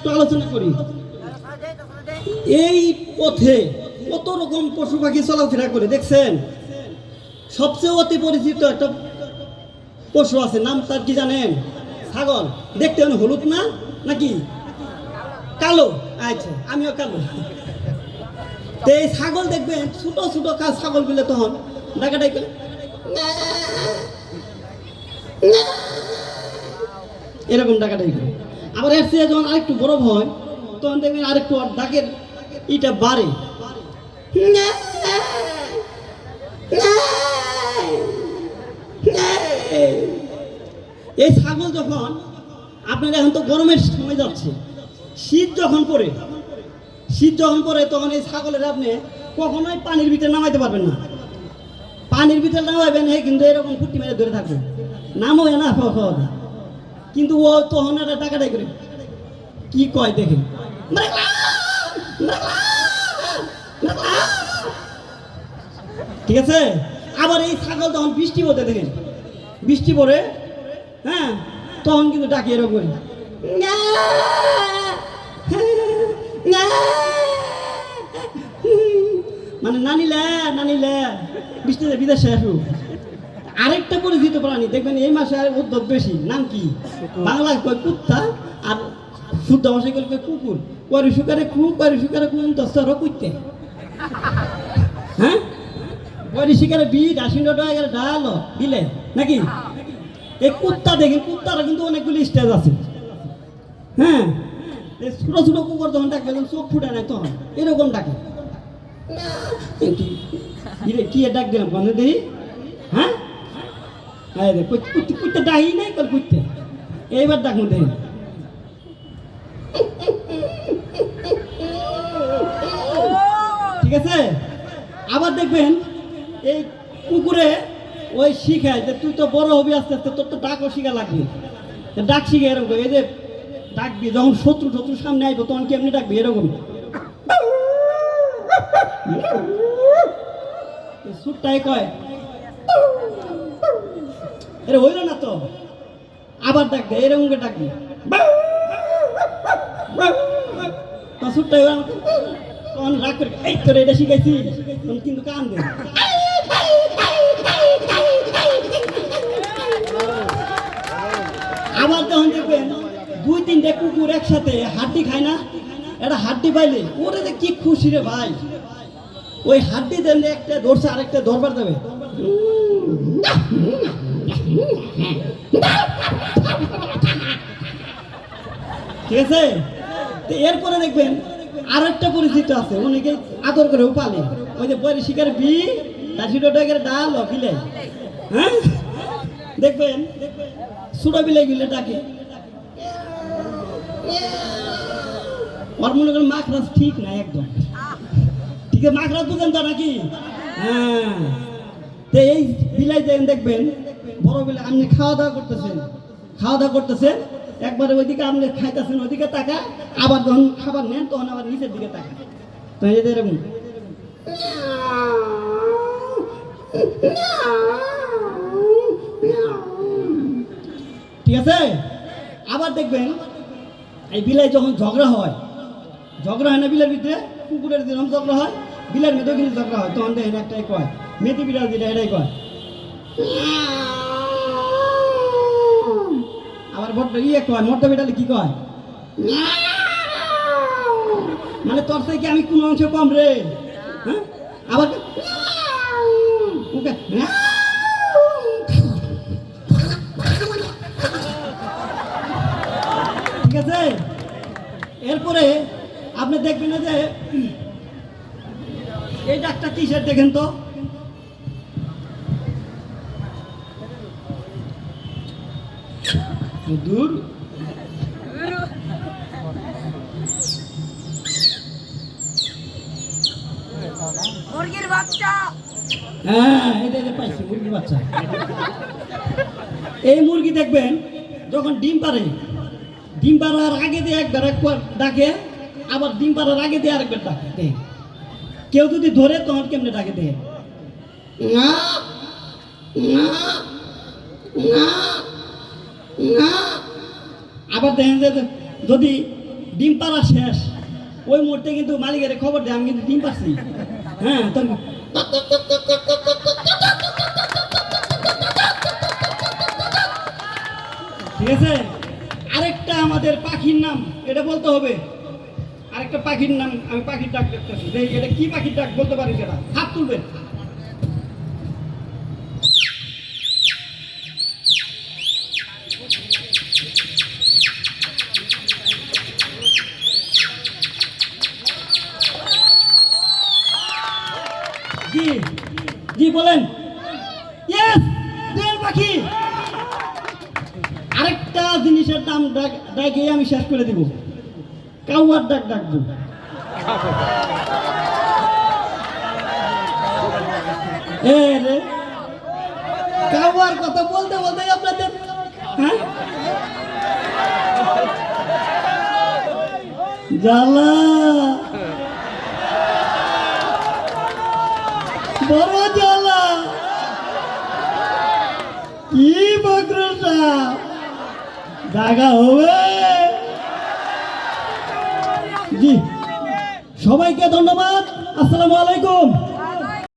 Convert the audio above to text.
একটু আলোচনা করি। এই পথে কত রকম পশু পাখি চলাফেরা করে, দেখছেন? সবচেয়ে অতি পরিচিত একটা পশু আছে, নাম তার কি জানেন? ছাগল। দেখতে হলুদ না, নাকি? কালো। আচ্ছা আমিও কালো। তো এই ছাগল দেখবেন, ছোট ছোট কাজ ছাগলগুলো তখন ডাকাটাই করে। এরকম ডাকাটাই করে। আবার এর চেয়ে যখন আরেকটু বড় হয়, তখন দেখবেন আরেকটু ডাকের ইটা বাড়ে। এই ছাগল যখন, আপনার এখন তো গরমের সময় যাচ্ছে, শীত যখন পড়ে, শীত যখন পড়ে, তখন এই ছাগলের আপনি কখনোই পানির ভিতরে নামাইতে পারবেন না। পানির ভিতরে নামাইবেন, হে, কিন্তু এরকম ফুটি মেরে ধরে থাকবে নামবে না সহজে কিন্তু ও তখন একটা টাকাটাই করে। কি কয় দেখেন ঠিক আছে? আবার এই ছাগল তখন বৃষ্টি পড়তে দেখেন। বৃষ্টি পড়ে হ্যাঁ? তখন কিন্তু ডাকে এরকম করে। মানে নানিলে নানিলে, বৃষ্টিতে বিদেশে আসু আরেকটা পরিচিত প্রাণী দেখবেন এই মাসে আর উদ্যোগ বেশি। নাম কি? বাংলায় কয় কুত্তা আর শুদ্ধ ভাষায় কয় কুকুর? করি সুকারে কু করি সুকারে কুন দশটার কুত্তে হ্যাঁ? করি শিকারে বিট আশি টাকা গেলে ডাল দিলে নাকি? এই কুত্তা দেখেন কুত্তারা কিন্তু অনেকগুলি স্টেজ আছে। হ্যাঁ? এই ছোট ছোট কুকুর যখন ডাকবে তখন চোখ ফুটে নাই তখন এরকম ডাকে। কি- ডাক দিলাম? বন্ধু দেখি হ্যাঁ? হ্যাঁ রে কুত্তে কুত্তে ডাহি নাই, কল কুত্তে এইবার ডাকুন দেখি ঠিক আছে? আবার দেখবেন, এই কুকুরে ওই শিখায় যে, তুই তো বড় হবি আস্তে আস্তে, তোর তো ডাকও শিখা লাগবে। ডাক শিখে এরকম, এই যে ডাকবি, যখন শত্রু শত্রু সামনে আইবো, তখন কি এমনি ডাকবি? এরকম। সুরটাই কয় এরে হইল না তো? আবার ডাকবে এরকম করে ডাকবি তো সুরটাই তখন রাগ করে, এই তোর এটা শিখাইছি। তখন কিন্তু কান দে আবার তখন দেখবেন দুই তিনটে কুকুর একসাথে হাড্ডি খায় না এটা হাড্ডি পাইলে, ওরে কি খুশি রে ভাই। ওই হাড্ডি দিলে একটা ধরছে আরেকটা ধরবার দেবে। ঠিক আছে? এরপরে দেখবেন আর একটা পরিচিত আছে, অনেকে আদর করে পালে ওই যে বৈরি শিকার বি দাসিটাকে ডাল বিলে। হ্যাঁ? দেখবেন, ছোট বিলে গিলে ডাকে। ওর মনে করেন মাখরাজ ঠিক না একদম। ঠিক আছে, মাখরাজ বুঝেন তো নাকি? হ্যাঁ। তো এই বিলাই দেখবেন বড় বিলাই আপনি খাওয়া দাওয়া করতেছেন। খাওয়া দাওয়া করতেছেন, একবারে ওইদিকে আপনি খাইতেছেন, ওইদিকে তাকা আবার যখন খাবার নেন, তখন আবার নিচের দিকে তাকা তো এই যে এরকম ঠিক আছে? আবার দেখবেন, এই বিলাই যখন ঝগড়া হয় ঝগড়া হয় না বিলের ভিতরে? কুকুরের যেরকম ঝগড়া হয়, বিলের ভিতরে কিন্তু ঝগড়া হয়। তখন দেখেন একটাই কয়, মেথি বিড়াল যেটা, এটাই কয়। আবার বড্ড ইয়ে কয় মড্ড বিড়ালে কি কয়? মানে তোর থেকে আমি কোন অংশ কম রে। হ্যাঁ? আবার ঠিক আছে? এরপরে আপনি দেখবেন যে, এই ডাকটা কিসের দেখেন তো? দূর মুরগির বাচ্চা। হ্যাঁ এটা পাইছি মুরগির বাচ্চা। এই মুরগি দেখবেন যখন ডিম পারে ডিম পাড়ার আগে দিয়ে একবার একবার ডাকে আবার ডিম পাড়ার আগে দিয়ে আরেকবার ডাকে। দেয়। কেউ যদি ধরে তখন কেমনে ডাকে দেয় না না না আবার দেখেন যে যদি ডিম পাড়া শেষ, ওই মুহূর্তে কিন্তু মালিকের খবর দেয়, আমি কিন্তু ডিম পাচ্ছি হ্যাঁ ঠিক আছে? আরেকটা আমাদের পাখির নাম, এটা বলতে হবে। আরেকটা পাখির নাম, আমি পাখির ডাক দেখতেছি। এটা কি পাখির ডাক বলতে পারি সেটা হাত তুলবেন। জি জি বলেন। ইয়েস দোয়েল পাখি। আরেকটা জিনিসের নাম ডাক আমি শেষ করে দিব। কাউয়ার ডাক ডাকবো কাউয়ার কথা বলতে বলতে আপনাদের হ্যাঁ? জ্বালা। বড় জ্বালা কি বক্রতা? জায়গা হবে। জি সবাইকে ধন্যবাদ। আসসালামু আলাইকুম।